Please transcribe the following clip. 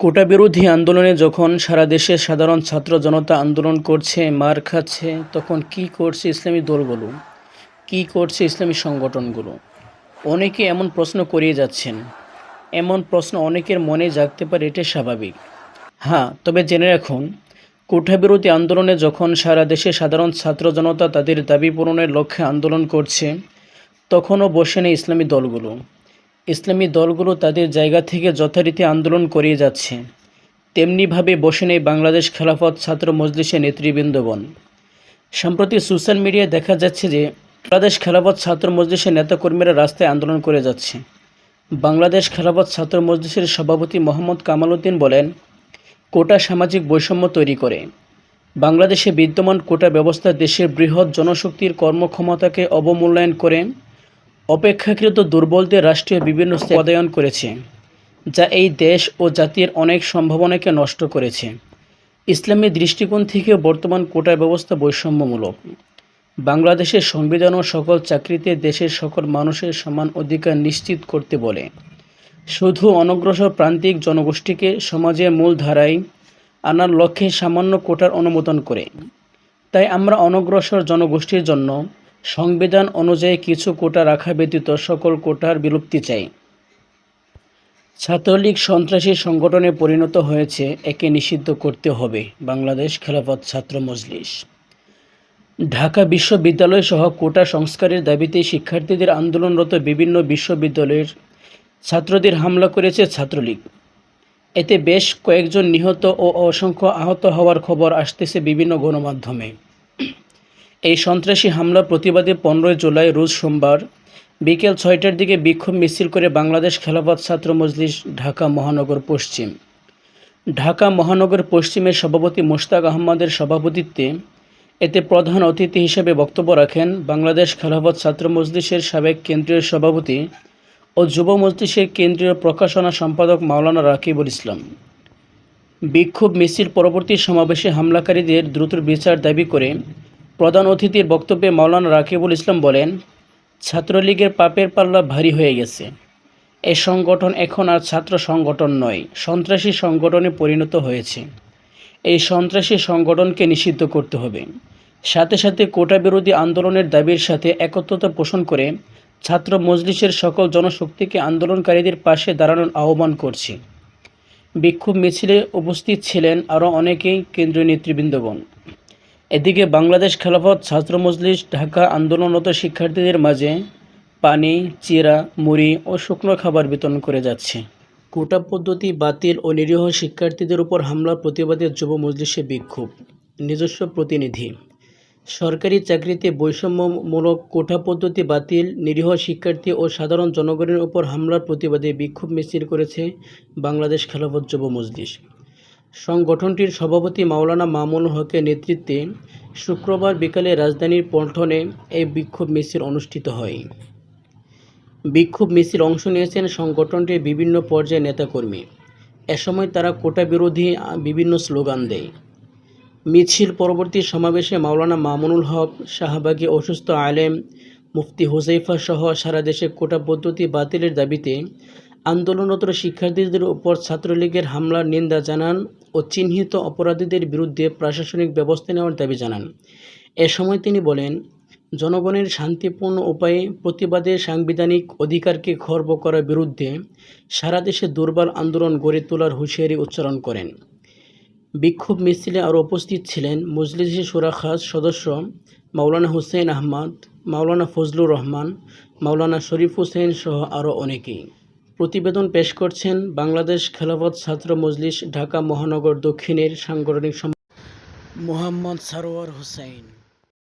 কোটা বিরোধী আন্দোলনে যখন সারা দেশে সাধারণ ছাত্র জনতা আন্দোলন করছে, মার খাচ্ছে, তখন কি করছে ইসলামী দলগুলো? কি করছে ইসলামী সংগঠনগুলো? অনেকে এমন প্রশ্ন করিয়ে যাচ্ছেন। এমন প্রশ্ন অনেকের মনে জাগতে পারে, এটা স্বাভাবিক। হ্যাঁ তবে জেনে রাখুন কোঠা বিরোধী আন্দোলনে যখন সারা দেশে সাধারণ ছাত্র জনতা তাদের দাবি পূরণের লক্ষ্যে আন্দোলন করছে, তখনও বসে নেই ইসলামী দলগুলো। ইসলামী দলগুলো তাদের জায়গা থেকে যথারীতি আন্দোলন করিয়ে যাচ্ছে। তেমনিভাবে বসে নেই বাংলাদেশ খেলাফত ছাত্র মজলিসের নেতৃবৃন্দগণ সম্প্রতি সোশ্যাল মিডিয়ায় দেখা যাচ্ছে যে, বাংলাদেশ খেলাফত ছাত্র মজলিসের নেতাকর্মীরা রাস্তায় আন্দোলন করে যাচ্ছে। বাংলাদেশ খেলাফত ছাত্র মজলিসের সভাপতি মোহাম্মদ কামাল উদ্দিন বলেন, কোটা সামাজিক বৈষম্য তৈরি করে। বাংলাদেশে বিদ্যমান কোটা ব্যবস্থা দেশের বৃহৎ জনশক্তির কর্মক্ষমতাকে অবমূল্যায়ন করে অপেক্ষাকৃত দুর্বলদের রাষ্ট্রীয় বিভিন্ন পদায়ন করেছে, যা এই দেশ ও জাতির অনেক সম্ভাবনাকে নষ্ট করেছে। ইসলামী দৃষ্টিকোণ থেকে বর্তমান কোটা ব্যবস্থা বৈষম্যমূলক। বাংলাদেশের সংবিধান ও সকল চাকরিতে দেশের সকল মানুষের সমান অধিকার নিশ্চিত করতে বলে। শুধু অনগ্রসর প্রান্তিক জনগোষ্ঠীকে সমাজের মূল ধারায় আনার লক্ষ্যে সামান্য কোটার অনুমোদন করে। তাই আমরা অনগ্রসর জনগোষ্ঠীর জন্য সংবিধান অনুযায়ী কিছু কোটা রাখা ব্যতীত সকল কোটার বিলুপ্তি চাই। ছাত্রলীগ সন্ত্রাসী সংগঠনে পরিণত হয়েছে, একে নিষিদ্ধ করতে হবে, বাংলাদেশ খেলাফত ছাত্র মজলিস। ঢাকা বিশ্ববিদ্যালয় সহ কোটা সংস্কারের দাবিতে শিক্ষার্থীদের আন্দোলনরত বিভিন্ন বিশ্ববিদ্যালয়ের ছাত্রদের হামলা করেছে ছাত্রলীগ। এতে বেশ কয়েকজন নিহত ও অসংখ্য আহত হওয়ার খবর আসতেছে বিভিন্ন গণমাধ্যমে। এই সন্ত্রাসী হামলার প্রতিবাদে পনেরোই জুলাই, রোজ সোমবার বিকেল ছয়টার দিকে বিক্ষোভ মিছিল করে বাংলাদেশ খেলাফত ছাত্র মজলিস, ঢাকা মহানগর পশ্চিম। ঢাকা মহানগর পশ্চিমের সভাপতি মোশতাক আহমদের সভাপতিত্বে এতে প্রধান অতিথি হিসেবে বক্তব্য রাখেন বাংলাদেশ খেলাফত ছাত্র মজলিসের সাবেক কেন্দ্রীয় সভাপতি ও যুব মজলিসের কেন্দ্রীয় প্রকাশনা সম্পাদক মাওলানা রাকিবুল ইসলাম। বিক্ষোভ মিছিল পরবর্তী সমাবেশে হামলাকারীদের দ্রুত বিচার দাবি করে প্রধান অতিথির বক্তব্যে মাওলানা রাকিবুল ইসলাম বলেন, ছাত্রলীগের পাপের পাল্লা ভারী হয়ে গেছে। এ সংগঠন এখন আর ছাত্র সংগঠন নয়, সন্ত্রাসী সংগঠনে পরিণত হয়েছে। এই সন্ত্রাসী সংগঠনকে নিষিদ্ধ করতে হবে। সাথে সাথে কোটা বিরোধী আন্দোলনের দাবির সাথে একত্রতা পোষণ করে ছাত্র মজলিসের সকল জনশক্তিকে আন্দোলনকারীদের পাশে দাঁড়ানোর আহ্বান করছি। বিক্ষোভ মিছিলে উপস্থিত ছিলেন আরও অনেকেই কেন্দ্রীয় নেতৃবৃন্দগণ। এদিকে বাংলাদেশ খেলাফত ছাত্র মজলিস ঢাকা আন্দোলনরত শিক্ষার্থীদের মাঝে পানি, চিরা, মুড়ি ও শুকনো খাবার বিতরণ করে যাচ্ছে। কোটা পদ্ধতি বাতিল ও নিরীহ শিক্ষার্থীদের উপর হামলার প্রতিবাদে যুব মজলিসে বিক্ষোভ। নিজস্ব প্রতিনিধি। সরকারি চাকরিতে বৈষম্যমূলক কোটা পদ্ধতি বাতিল, নিরীহ শিক্ষার্থী ও সাধারণ জনগণের উপর হামলার প্রতিবাদে বিক্ষোভ মিছিল করেছে বাংলাদেশ খেলাফত যুব মজলিস। সংগঠনটির সভাপতি মাওলানা মামুন হকের নেতৃত্বে শুক্রবার বিকালে রাজধানীর পল্টনে এই বিক্ষোভ মিছিল অনুষ্ঠিত হয়। বিক্ষোভ মিছিল অংশ নিয়েছেন সংগঠনটির বিভিন্ন পর্যায়ের নেতাকর্মী। এ সময় তারা কোটা বিরোধী বিভিন্ন স্লোগান দেয়। মিছিল পরবর্তী সমাবেশে মাওলানা মামুনুল হক, শাহবাগী অসুস্থ আলেম, মুফতি হুজাইফা সহ সারা দেশে কোটা পদ্ধতি বাতিলের দাবিতে আন্দোলনরত শিক্ষার্থীদের উপর ছাত্রলীগের হামলার নিন্দা জানান ও চিহ্নিত অপরাধীদের বিরুদ্ধে প্রশাসনিক ব্যবস্থা নেওয়ার দাবি জানান। এ সময় তিনি বলেন, জনগণের শান্তিপূর্ণ উপায়ে প্রতিবাদে সাংবিধানিক অধিকারকে খর্ব করার বিরুদ্ধে সারা দেশে দুর্বল আন্দোলন গড়ে তোলার হুঁশিয়ারি উচ্চারণ করেন। বিক্ষোভ মিছিলে আরও উপস্থিত ছিলেন মজলিসি সুরা খাস সদস্য মাওলানা হুসেন আহমদ, মাওলানা ফজলুর রহমান, মাওলানা শরীফ হুসেন সহ আরও অনেকেই। প্রতিবেদন পেশ করছেন বাংলাদেশ খেলাফত ছাত্র মজলিস ঢাকা মহানগর দক্ষিণের সাংগঠনিক মোহাম্মদ সারোয়ার হুসাইন